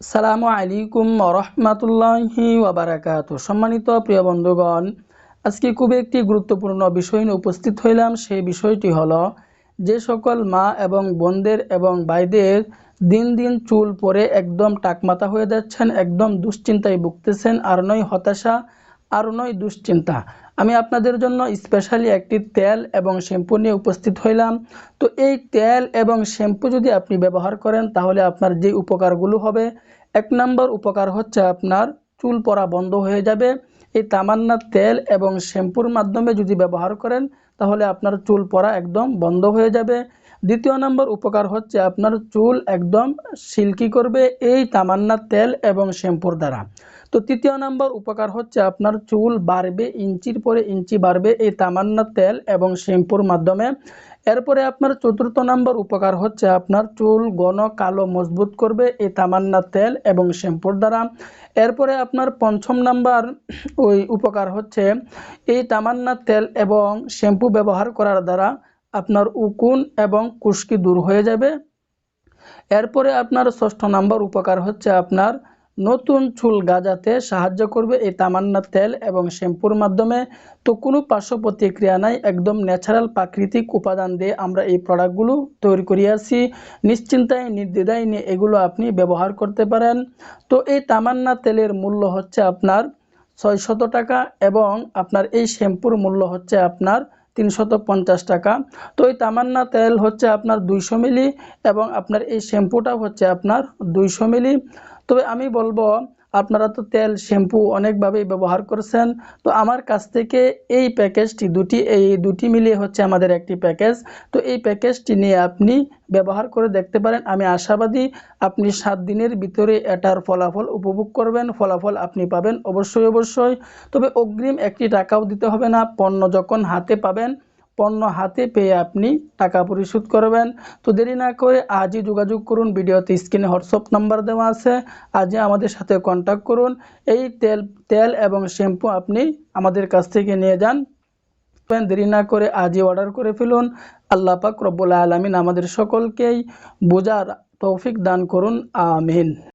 সালামু আলাইকুম রহমাতুল্লাহি ওয়াবারাকাতু সম্মানিত প্রিয় বন্ধুগণ, আজকে খুব একটি গুরুত্বপূর্ণ বিষয় নিয়ে উপস্থিত হইলাম। সেই বিষয়টি হলো, যে সকল মা এবং বোনদের এবং ভাইদের দিন দিন চুল পরে একদম টাকমাতা হয়ে যাচ্ছেন, একদম দুশ্চিন্তায় ভুগতেছেন, আর নয় হতাশা, আর নয় দুশ্চিন্তা। আমি আপনাদের জন্য স্পেশালি একটি তেল এবং শ্যাম্পু নিয়ে উপস্থিত হইলাম। তো এই তেল এবং শ্যাম্পু যদি আপনি ব্যবহার করেন, তাহলে আপনার যে উপকারগুলো হবে, এক নম্বর উপকার হচ্ছে আপনার চুল পরা বন্ধ হয়ে যাবে। এই তামান্না তেল এবং শ্যাম্পুর মাধ্যমে যদি ব্যবহার করেন, তাহলে আপনার চুল পরা একদম বন্ধ হয়ে যাবে। দ্বিতীয় নম্বর উপকার হচ্ছে আপনার চুল একদম সিল্কি করবে এই তামান্না তেল এবং শ্যাম্পুর দ্বারা। তো তৃতীয় নম্বর উপকার হচ্ছে আপনার চুল বাড়বে, ইঞ্চির পরে ইঞ্চি বাড়বে এই তামান্না তেল এবং শ্যাম্পুর মাধ্যমে। এরপরে আপনার চতুর্থ নম্বর উপকার হচ্ছে আপনার চুল ঘন কালো মজবুত করবে এই তামান্না তেল এবং শ্যাম্পুর দ্বারা। এরপরে আপনার পঞ্চম নাম্বার ওই উপকার হচ্ছে এই তামান্না তেল এবং শ্যাম্পু ব্যবহার করার দ্বারা আপনার উকুন এবং কুস্কি দূর হয়ে যাবে। এরপরে আপনার ষষ্ঠ নাম্বার উপকার হচ্ছে আপনার নতুন চুল গাজাতে সাহায্য করবে এই তামান্না তেল এবং শ্যাম্পুর মাধ্যমে। তো কোনো পার্শ্ব প্রতিক্রিয়া নাই, একদম ন্যাচারাল প্রাকৃতিক উপাদান দিয়ে আমরা এই প্রোডাক্টগুলো তৈরি করিয়াছি নিশ্চিন্তায়, নির্দ্বিধায় নিয়ে এগুলো আপনি ব্যবহার করতে পারেন। তো এই তামান্না তেলের মূল্য হচ্ছে আপনার ছয়শত টাকা এবং আপনার এই শ্যাম্পুর মূল্য হচ্ছে আপনার তিনশত পঞ্চাশ টাকা। তো এই তামান্না তেল হচ্ছে আপনার দুইশো মিলি এবং আপনার এই শ্যাম্পুটা হচ্ছে আপনার দুইশো মিলি। তবে আমি বলব আপনারা তো তেল, শ্যাম্পু অনেকভাবেই ব্যবহার করছেন। তো আমার কাছ থেকে এই প্যাকেজটি দুটি, এই দুটি মিলিয়ে হচ্ছে আমাদের একটি প্যাকেজ। তো এই প্যাকেজটি নিয়ে আপনি ব্যবহার করে দেখতে পারেন। আমি আশাবাদী আপনি সাত দিনের ভিতরে এটার ফলাফল উপভোগ করবেন, ফলাফল আপনি পাবেন অবশ্যই অবশ্যই। তবে অগ্রিম একটি টাকাও দিতে হবে না, পণ্য যখন হাতে পাবেন পণ্য হাতে পেয়ে আপনি টাকা পরিশোধ করবেন। তো দেরি না করে আজই যোগাযোগ করুন, ভিডিওতে স্ক্রিনে হোয়াটসঅ্যাপ নাম্বার দেওয়া আছে। আজই আমাদের সাথে কন্ট্যাক্ট করুন। এই তেল তেল এবং শ্যাম্পু আপনি আমাদের কাছ থেকে নিয়ে যান। দেরি না করে আজই অর্ডার করে ফেলুন। আল্লাহ পাক রব্বুল আলমিন আমাদের সকলকেই বোঝার তৌফিক দান করুন, আমিন।